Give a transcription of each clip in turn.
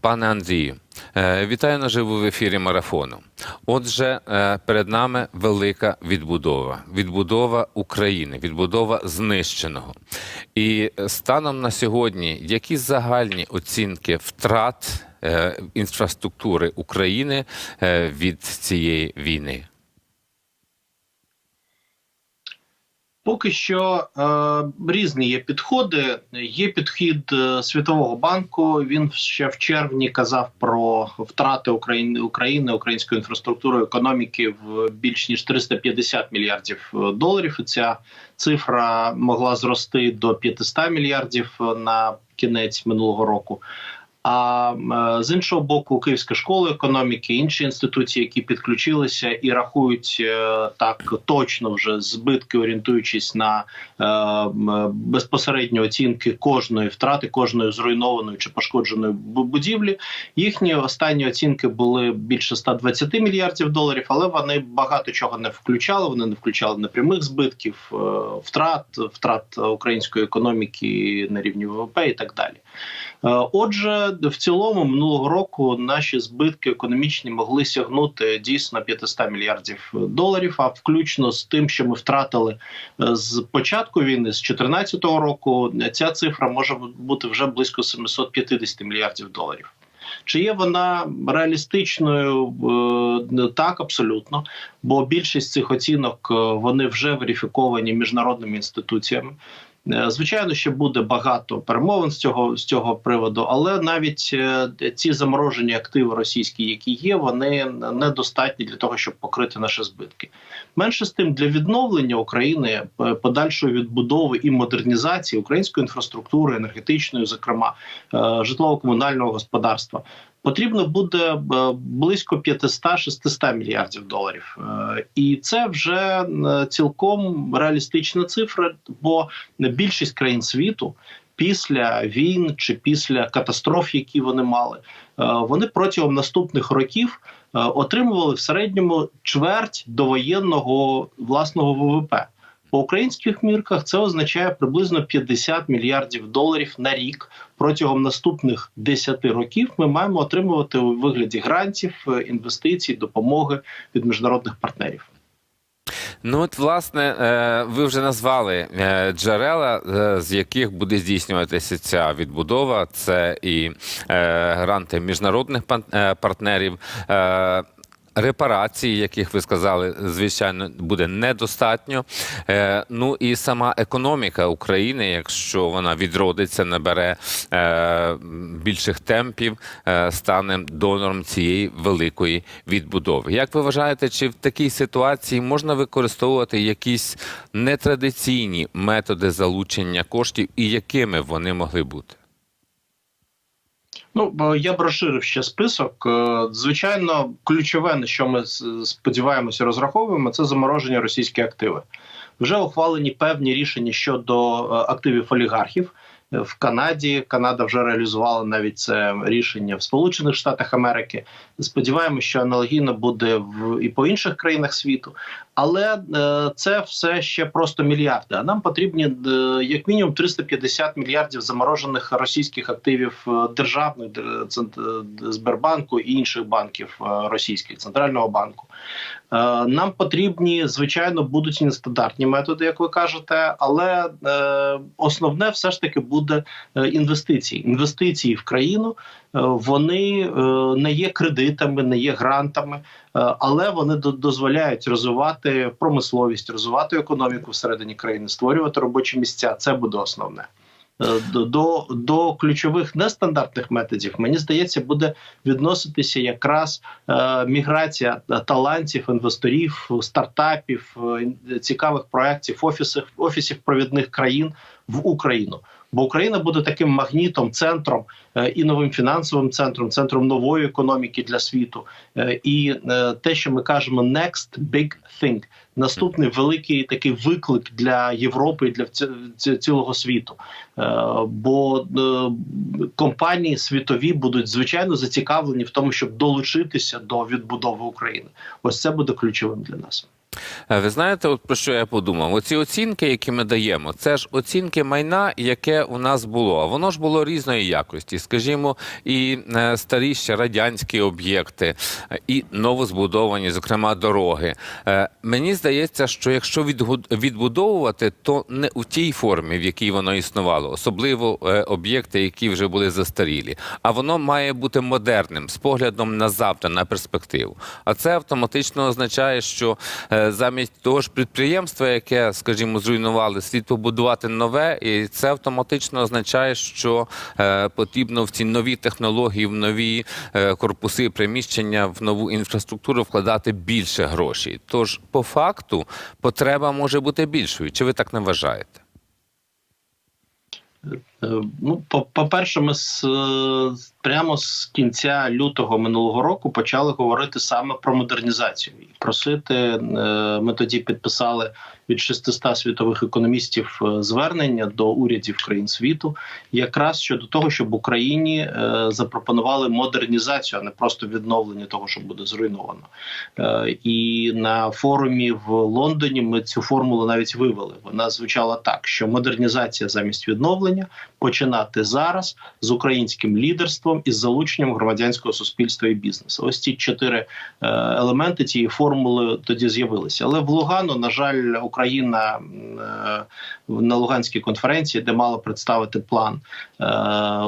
Пане Андрію, вітаю вітаю наживо в ефірі марафону. Отже, е, перед нами велика відбудова, відбудова України, відбудова знищеного. І станом на сьогодні, які загальні оцінки втрат е, інфраструктури України е, від цієї війни? Поки що е, різні є підходи. Є підхід е, Світового банку. Він ще в червні казав про втрати України, України української інфраструктури економіки в більш ніж 350 мільярдів е, доларів. І ця цифра могла зрости до 500 мільярдів е, на кінець минулого року. А е, з іншого боку, Київська школа економіки, інші інституції, які підключилися і рахують е, так точно вже збитки, орієнтуючись на е, безпосередньо оцінки кожної втрати, кожної зруйнованої чи пошкодженої будівлі. Їхні останні оцінки були більше 120 мільярдів доларів, але вони багато чого не включали. Вони не включали непрямих збитків, втрат, втрат української економіки на рівні ВВП і так далі. Е, Отже, в цілому минулого року наші збитки економічні могли сягнути дійсно 500 мільярдів доларів. А включно з тим, що ми втратили е, з початку війни, з 2014 року, ця цифра може бути вже близько 750 мільярдів доларів. Чи є вона реалістичною? Е, Так, абсолютно. Бо більшість цих оцінок вони вже верифіковані міжнародними інституціями. Е, Звичайно, ще буде багато перемовин з цього з цього приводу, але навіть е, ці заморожені активи російські, які є, вони недостатні для того, щоб покрити наші збитки. Менше з тим для відновлення України, е, подальшої відбудови і модернізації української інфраструктури, енергетичної, зокрема житлово-комунального господарства. Потрібно буде е, близько 500-600 мільярдів доларів, Е, і це вже е, цілком реалістична цифра, бо більшість країн світу після війн чи після катастроф, які вони мали, вони протягом наступних років отримували в середньому чверть довоєнного власного ВВП. По українських мірках це означає приблизно 50 мільярдів доларів на рік. Протягом наступних 10 років ми маємо отримувати у вигляді грантів, е, інвестицій, допомоги від міжнародних партнерів. Ну, от, власне, е, ви вже назвали е, джерела, з яких буде здійснюватися ця відбудова. Це і гранти міжнародних партнерів. Репарації, яких ви сказали, звичайно, буде недостатньо. Е, ну і сама економіка України, якщо вона відродиться, набере е, більших темпів, е, стане донором цієї великої відбудови. Як ви вважаєте, чи в такій ситуації можна використовувати якісь нетрадиційні методи залучення коштів, і якими вони могли бути? Ну я б розширив ще список. Е, Звичайно, ключове, на що ми сподіваємося, розраховуємо, це заморожені російські активи. Вже ухвалені певні рішення щодо е, активів олігархів. В Канаді Канада вже реалізувала навіть це рішення в Сполучених Штатах Америки. Сподіваємося, що аналогійно буде в і по інших країнах світу. Але е, це все ще просто мільярди. А нам потрібні е, як мінімум 350 мільярдів заморожених російських активів е, державних Сбербанку і інших банків російських центрального банку. Е, Нам потрібні, звичайно, будуть нестандартні методи, як ви кажете, але е, основне все ж таки буде е, інвестиції. Інвестиції в країну вони не є кредитами, не є грантами, але вони до- дозволяють розвивати промисловість, розвивати економіку всередині країни, створювати робочі місця. Це буде основне. Е, До, до, ключових нестандартних методів, мені здається, буде відноситися якраз е, міграція талантів, інвесторів, стартапів, е, цікавих проєктів, офісів, офісів провідних країн в Україну. Бо Україна буде таким магнітом, центром е, і новим фінансовим центром, центром нової економіки для світу. Е, І е, те, що ми кажемо next big thing, наступний великий такий виклик для Європи і для ці- ці- цілого світу. Бо компанії світові будуть звичайно зацікавлені в тому, щоб долучитися до відбудови України. Ось це буде ключовим для нас. Е, Ви знаєте, от про що я подумав? Оці оцінки, які ми даємо, це ж оцінки майна, яке у нас було. А воно ж було різної якості. Скажімо, і е, старі ще радянські об'єкти, і новозбудовані, зокрема, дороги. Е, Мені здається, що якщо відбудовувати, то не у тій формі, в якій воно існувало, особливо об'єкти, які вже були застарілі, а воно має бути модерним з поглядом на завтра, на перспективу. А це автоматично означає, що замість того ж підприємства, яке, скажімо, зруйнували, слід побудувати нове, і це автоматично означає, що е, потрібно в ці нові технології, в нові е, корпуси, приміщення, в нову інфраструктуру вкладати більше грошей. Тож, по факту, потреба може бути більшою. Чи ви так не вважаєте? Е, Ну, по- по-перше, ми з, е, прямо з кінця лютого минулого року почали говорити саме про модернізацію і просити. е, Ми тоді підписали від 600 світових економістів звернення до урядів країн світу, якраз щодо того, щоб Україні запропонували модернізацію, а не просто відновлення того, що буде зруйновано. І на форумі в Лондоні ми цю формулу навіть вивели. Вона звучала так: що модернізація замість відновлення починати зараз з українським лідерством і з залученням громадянського суспільства і бізнесу. Ось ці чотири е, елементи цієї формули тоді з'явилися. Але в Лугану, на жаль, Україна е, на Луганській конференції, де мала представити план,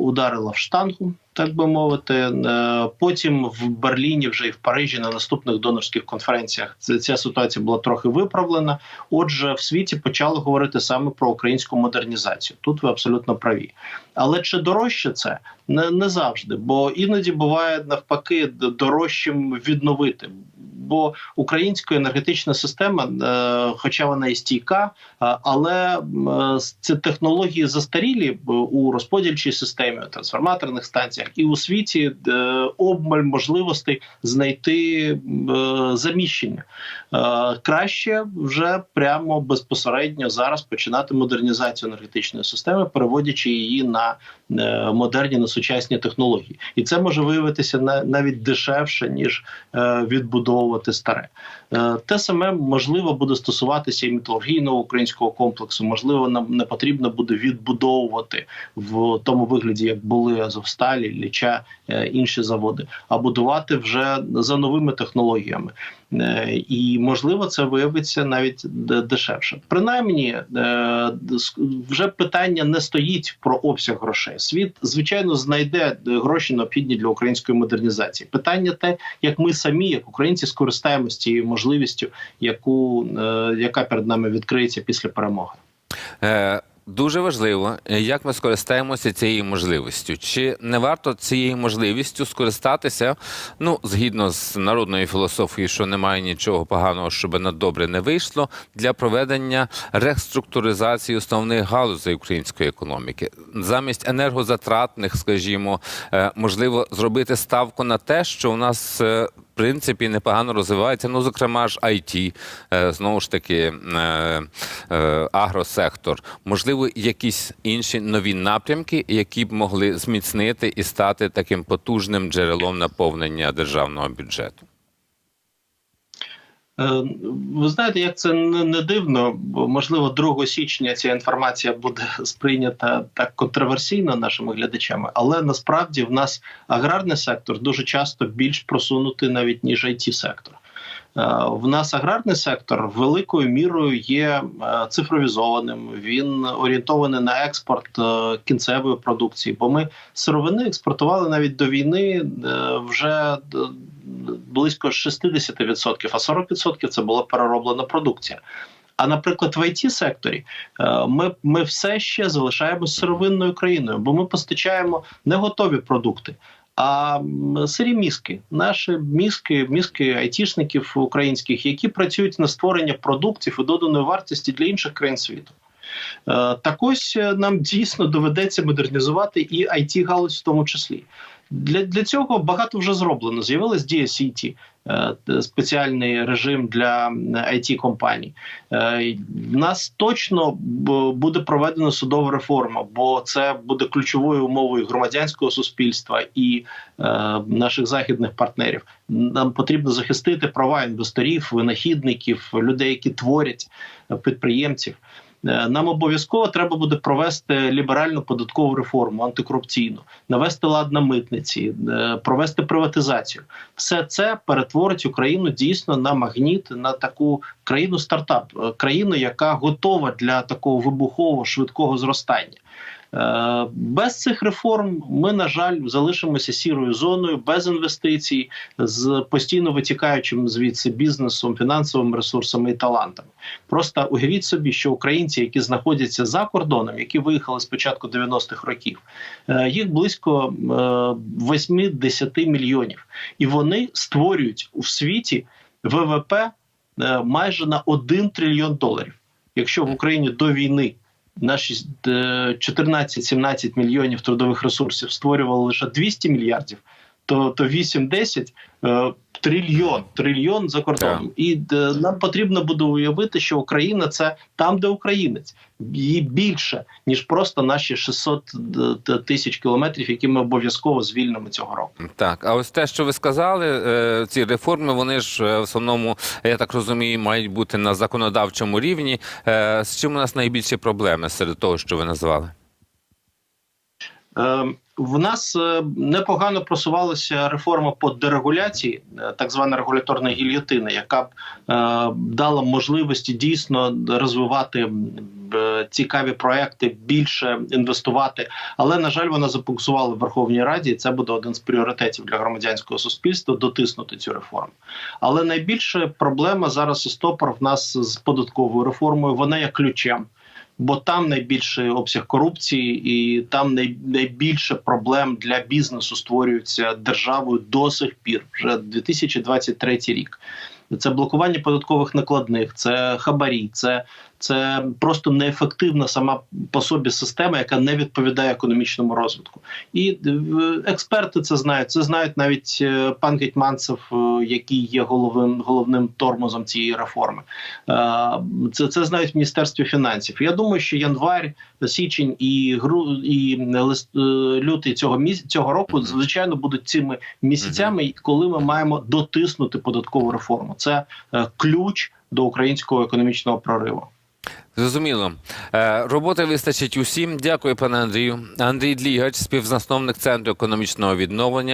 ударила в штангу. Так би мовити, Е, потім в Берліні, вже і в Парижі на наступних донорських конференціях ця ситуація була трохи виправлена. Отже, в світі почали говорити саме про українську модернізацію. Тут ви абсолютно праві. Але чи дорожче це не, не завжди, бо іноді буває навпаки дорожчим відновити. Бо українська енергетична система, е, хоча вона і стійка, е, але е, технології застарілі у розподільчій системі, у трансформаторних станціях, і у світі обмаль можливостей знайти заміщення. Краще вже прямо безпосередньо зараз починати модернізацію енергетичної системи, переводячи її на модерні на сучасні технології, і це може виявитися на- навіть дешевше ніж е, відбудовувати старе. Е, Те саме можливо буде стосуватися і металургійного українського комплексу. Можливо, нам не потрібно буде відбудовувати в тому вигляді, як були Азовсталі, Ліча, е, інші заводи, а будувати вже за новими технологіями. Е, І можливо, це виявиться навіть дешевше. Принаймні, вже питання не стоїть про обсяг грошей. Світ звичайно знайде гроші необхідні для української модернізації. Питання те, як ми самі, як українці, скористаємося цією можливістю, яку е, яка перед нами відкриється після перемоги. Е, Дуже важливо, е, як ми скористаємося цією можливістю. Чи не варто цією можливістю скористатися? Ну, згідно з народною філософією, що немає нічого поганого, щоб на добре не вийшло, для проведення реструктуризації основних галузей української економіки, замість енергозатратних, скажімо, е, можливо, зробити ставку на те, що у нас. Принципі, непогано розвивається. Ну, зокрема ж IT, е, знову ж таки, е, е, агросектор. Можливо, якісь інші нові напрямки, які б могли зміцнити і стати таким потужним джерелом наповнення державного бюджету. Е, Ви знаєте, як це не дивно, бо можливо 2 січня ця інформація буде сприйнята так контроверсійно нашими глядачами, але насправді в нас аграрний сектор дуже часто більш просунутий навіть ніж it сектор. Е, В нас аграрний сектор великою мірою є е, цифровізованим. Він орієнтований на експорт е, кінцевої продукції. Бо ми сировини експортували навіть до війни вже близько 60%, а 40% це була перероблена продукція. А наприклад, в it секторі ми, ми все ще залишаємося сировинною країною, бо ми постачаємо не готові продукти. А сирі мізки, наші мізки, мізки айтішників українських, які працюють на створення продуктів і доданої вартості для інших країн світу. Е, Так ось е, нам дійсно доведеться модернізувати і it галузь в тому числі. Для, для цього багато вже зроблено. З'явилась Дія Сіті, е, спеціальний режим для it компаній. Е, В нас точно буде проведена судова реформа, бо це буде ключовою умовою громадянського суспільства і е, наших західних партнерів. Нам потрібно захистити права інвесторів, винахідників, людей, які творять підприємців. Е, Нам обов'язково треба буде провести ліберальну податкову реформу, антикорупційну, навести лад на митниці, е, провести приватизацію. Все це перетворить Україну дійсно на магніт, на таку країну стартап, е, країну, яка готова для такого вибухового швидкого зростання. Е, Без цих реформ ми, на жаль, залишимося сірою зоною, без інвестицій, з постійно витікаючим звідси бізнесом, фінансовими ресурсами і талантами. Просто уявіть собі, що українці, які знаходяться за кордоном, які виїхали з початку 90-х років, е, їх близько е, 8-10 мільйонів, і вони створюють у світі ВВП е, майже на 1 трильйон доларів. Якщо в Україні до війни наші е, 14-17 мільйонів трудових ресурсів створювало лише 200 мільярдів, то, то 8-10 е, трильйон, трильйон за кордоном. І е, нам потрібно буде уявити, що Україна це там, де українець, її більше ніж просто наші 600 тисяч кілометрів, які ми обов'язково звільнимо цього року. Так, а ось те, що ви сказали, е, ці реформи, вони ж е, в основному, я так розумію, мають бути на законодавчому рівні. Е, З чим у нас найбільші проблеми серед того, що ви назвали? Е, В нас е, непогано просувалася реформа по дерегуляції, е, так звана регуляторна гільйотина, яка б е, дала можливості дійсно розвивати цікаві проекти, більше інвестувати. Але на жаль, вона забуксувала в Верховній Раді. і Це буде один з пріоритетів для громадянського суспільства дотиснути цю реформу. Але найбільша проблема зараз і стопор в нас з податковою реформою. Вона є ключем бо там найбільший обсяг корупції, і там най, найбільше проблем для бізнесу створюються державою до сих пір, вже 2023 рік. Це блокування податкових накладних, це хабарі, це, це просто неефективна сама по собі система, яка не відповідає економічному розвитку. І е, експерти це знають. Це знають навіть е, пан Гетьманцев, е, який є головним головним тормозом цієї реформи. Це, це знають в міністерстві фінансів. Я думаю, що январь, січень і гру і лютий цього міс... цього року, звичайно, будуть цими місяцями, коли ми маємо дотиснути податкову реформу. Це ключ до українського економічного прориву. Зрозуміло. Е, Роботи вистачить усім. Дякую, пане Андрію. Андрій Длігач, співзасновник центру економічного відновлення.